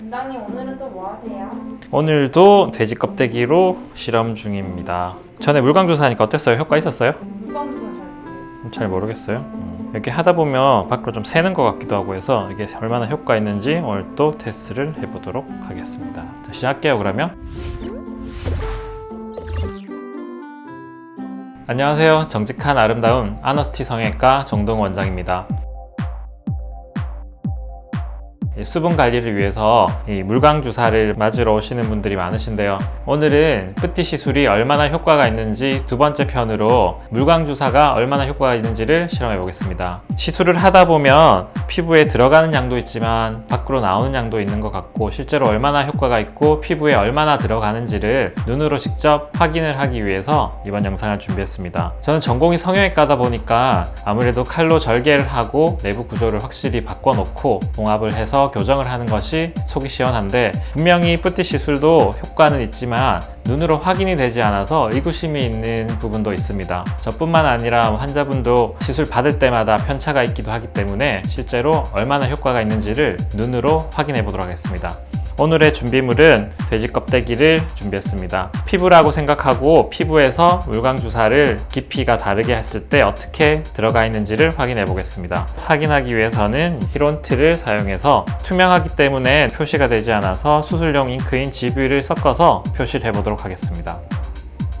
원장님 오늘은 또 뭐 하세요? 오늘도 돼지 껍데기로 실험 중입니다. 전에 물광 주사하니까 어땠어요? 효과 있었어요? 잘 모르겠어요. 잘 모르겠어요. 음, 이렇게 하다 보면 밖으로 좀 새는 것 같기도 하고 해서 이게 얼마나 효과 있는지 오늘 또 테스트를 해보도록 하겠습니다. 자, 시작할게요 그러면. 안녕하세요. 정직한 아름다운 아너스티 성형외과 정동 원장입니다. 이 수분 관리를 위해서 이 물광 주사를 맞으러 오시는 분들이 많으신데요. 오늘은 뿌띠 시술이 얼마나 효과가 있는지 두 번째 편으로 물광 주사가 얼마나 효과가 있는지를 실험해 보겠습니다. 시술을 하다 보면 피부에 들어가는 양도 있지만 밖으로 나오는 양도 있는 것 같고 실제로 얼마나 효과가 있고 피부에 얼마나 들어가는지를 눈으로 직접 확인을 하기 위해서 이번 영상을 준비했습니다. 저는 전공이 성형외과다 보니까 아무래도 칼로 절개를 하고 내부 구조를 확실히 바꿔놓고 봉합을 해서 교정을 하는 것이 속이 시원한데 분명히 뿌띠 시술도 효과는 있지만 눈으로 확인이 되지 않아서 의구심이 있는 부분도 있습니다. 저뿐만 아니라 환자분도 시술 받을 때마다 편차가 있기도 하기 때문에 실제로 얼마나 효과가 있는지를 눈으로 확인해 보도록 하겠습니다. 오늘의 준비물은 돼지 껍데기를 준비했습니다. 피부라고 생각하고 피부에서 물광 주사를 깊이가 다르게 했을 때 어떻게 들어가 있는지를 확인해 보겠습니다. 확인하기 위해서는 히론트를 사용해서 투명하기 때문에 표시가 되지 않아서 수술용 잉크인 GB를 섞어서 표시를 해보도록 하겠습니다.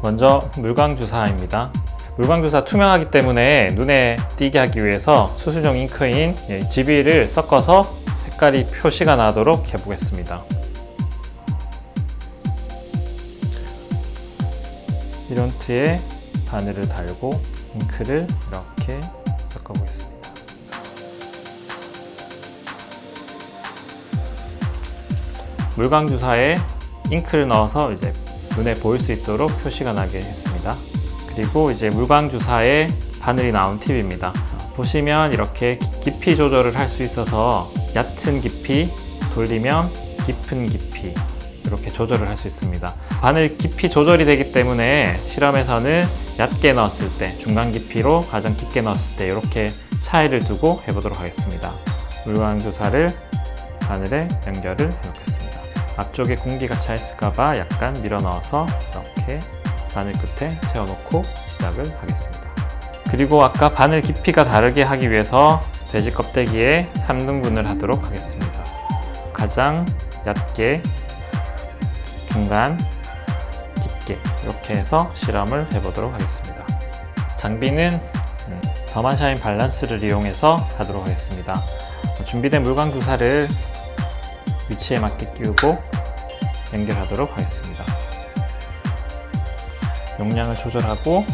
먼저 물광 주사입니다. 물광 주사 투명하기 때문에 눈에 띄게 하기 위해서 수술용 잉크인 GB를 섞어서 색깔이 표시가 나도록 해보겠습니다. 이론트에 바늘을 달고 잉크를 이렇게 섞어보겠습니다. 물광 주사에 잉크를 넣어서 이제 눈에 보일 수 있도록 표시가 나게 했습니다. 그리고 이제 물광 주사에 바늘이 나온 팁입니다. 보시면 이렇게 깊이 조절을 할 수 있어서 얕은 깊이 돌리면 깊은 깊이 이렇게 조절을 할 수 있습니다. 바늘 깊이 조절이 되기 때문에 실험에서는 얇게 넣었을 때 중간 깊이로 가장 깊게 넣었을 때 이렇게 차이를 두고 해보도록 하겠습니다. 물광 주사를 바늘에 연결을 해놓겠습니다. 앞쪽에 공기가 차 있을까봐 약간 밀어 넣어서 이렇게 바늘 끝에 채워놓고 시작을 하겠습니다. 그리고 아까 바늘 깊이가 다르게 하기 위해서 돼지 껍데기에 3등분을 하도록 하겠습니다. 가장 얕게, 중간, 깊게 이렇게 해서 실험을 해보도록 하겠습니다. 장비는 음, 더만샤인 밸런스를 이용해서 하도록 하겠습니다. 준비된 물광 주사를 위치에 맞게 끼우고 연결하도록 하겠습니다. 용량을 조절하고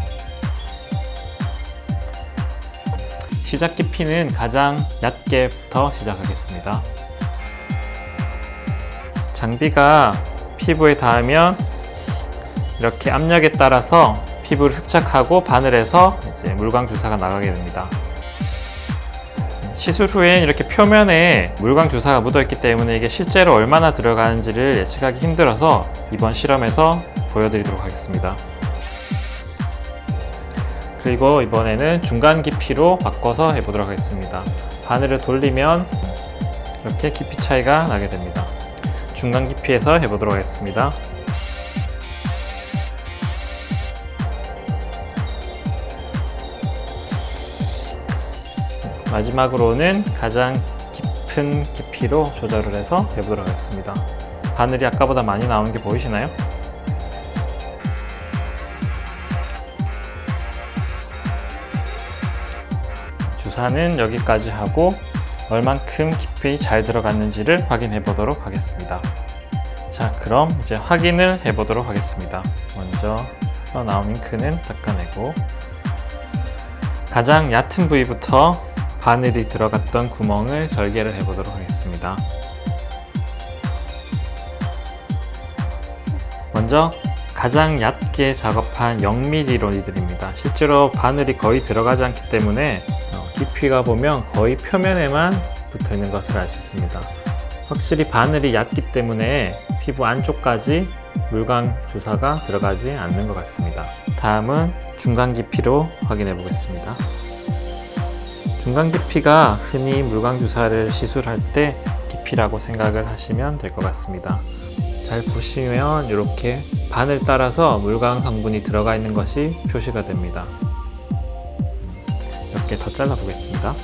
시작 깊이는 가장 얕게부터 시작하겠습니다. 장비가 피부에 닿으면 이렇게 압력에 따라서 피부를 흡착하고 바늘에서 이제 물광 주사가 나가게 됩니다. 시술 후엔 이렇게 표면에 물광 주사가 묻어 있기 때문에 이게 실제로 얼마나 들어가는지를 예측하기 힘들어서 이번 실험에서 보여드리도록 하겠습니다. 그리고 이번에는 중간 깊이로 바꿔서 해보도록 하겠습니다. 바늘을 돌리면 이렇게 깊이 차이가 나게 됩니다. 중간 깊이에서 해보도록 하겠습니다. 마지막으로는 가장 깊은 깊이로 조절을 해서 해보도록 하겠습니다. 바늘이 아까보다 많이 나오는 게 보이시나요? 주사는 여기까지 하고 얼만큼 깊이 잘 들어갔는지를 확인해 보도록 하겠습니다. 자, 그럼 이제 확인을 해 보도록 하겠습니다. 먼저 나온 잉크는 닦아내고 가장 얕은 부위부터 바늘이 들어갔던 구멍을 절개를 해 보도록 하겠습니다. 먼저 가장 얕게 작업한 0mm로 이드립니다. 실제로 바늘이 거의 들어가지 않기 때문에 어, 깊이가 보면 거의 표면에만 붙어 있는 것을 알 수 있습니다. 확실히 바늘이 얕기 때문에 피부 안쪽까지 물광 주사가 들어가지 않는 것 같습니다. 다음은 중간 깊이로 확인해 보겠습니다. 중간 깊이가 흔히 물광 주사를 시술할 때 깊이 깊이라고 생각을 하시면 될 것 같습니다. 잘 보시면 이렇게 반을 따라서 물광 성분이 들어가 있는 것이 표시가 됩니다. 이렇게 더 잘라 보겠습니다.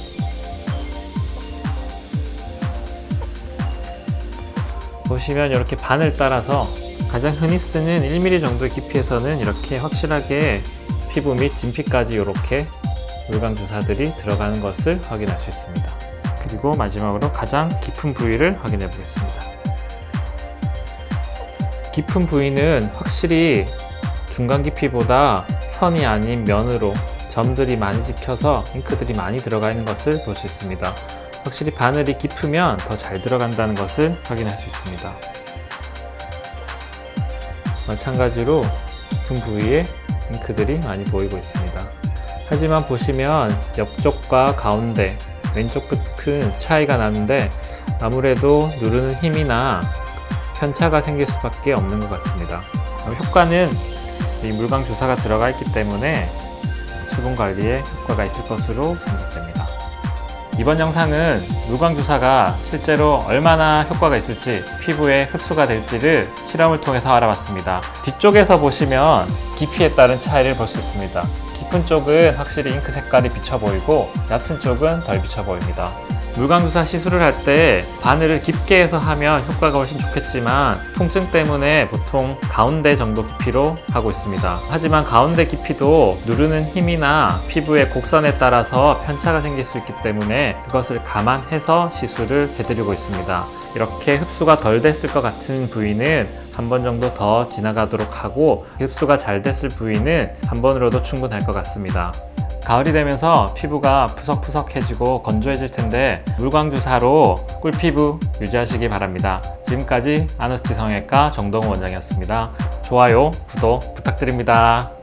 보시면 이렇게 반을 따라서 가장 흔히 쓰는 1mm 정도의 깊이에서는 이렇게 확실하게 피부 및 진피까지 이렇게 물광 주사들이 들어가는 것을 확인할 수 있습니다. 그리고 마지막으로 가장 깊은 부위를 확인해 보겠습니다. 깊은 부위는 확실히 중간 깊이보다 선이 아닌 면으로 점들이 많이 찍혀서 잉크들이 많이 들어가 있는 것을 볼 수 있습니다. 확실히 바늘이 깊으면 더 잘 들어간다는 것을 확인할 수 있습니다. 마찬가지로 깊은 부위에 잉크들이 많이 보이고 있습니다. 하지만 보시면 옆쪽과 가운데 왼쪽 끝은 차이가 나는데 아무래도 누르는 힘이나 편차가 생길 수밖에 없는 것 같습니다. 효과는 이 물광 주사가 들어가 있기 때문에 수분 관리에 효과가 있을 것으로 생각됩니다. 이번 영상은 물광 주사가 실제로 얼마나 효과가 있을지 피부에 흡수가 될지를 실험을 통해서 알아봤습니다. 뒤쪽에서 보시면 깊이에 따른 차이를 볼 수 있습니다. 깊은 쪽은 확실히 잉크 색깔이 비쳐 보이고 얕은 쪽은 덜 비쳐 보입니다. 물광주사 시술을 할 때 바늘을 깊게 해서 하면 효과가 훨씬 좋겠지만 통증 때문에 보통 가운데 정도 깊이로 하고 있습니다. 하지만 가운데 깊이도 누르는 힘이나 피부의 곡선에 따라서 편차가 생길 수 있기 때문에 그것을 감안해서 시술을 해드리고 있습니다. 이렇게 흡수가 덜 됐을 것 같은 부위는 한번 정도 더 지나가도록 하고 흡수가 잘 됐을 부위는 한 번으로도 충분할 것 같습니다. 가을이 되면서 피부가 푸석푸석해지고 건조해질 텐데 물광 주사로 꿀피부 유지하시기 바랍니다. 지금까지 아너스티 성형외과 정동우 원장이었습니다. 좋아요, 구독 부탁드립니다.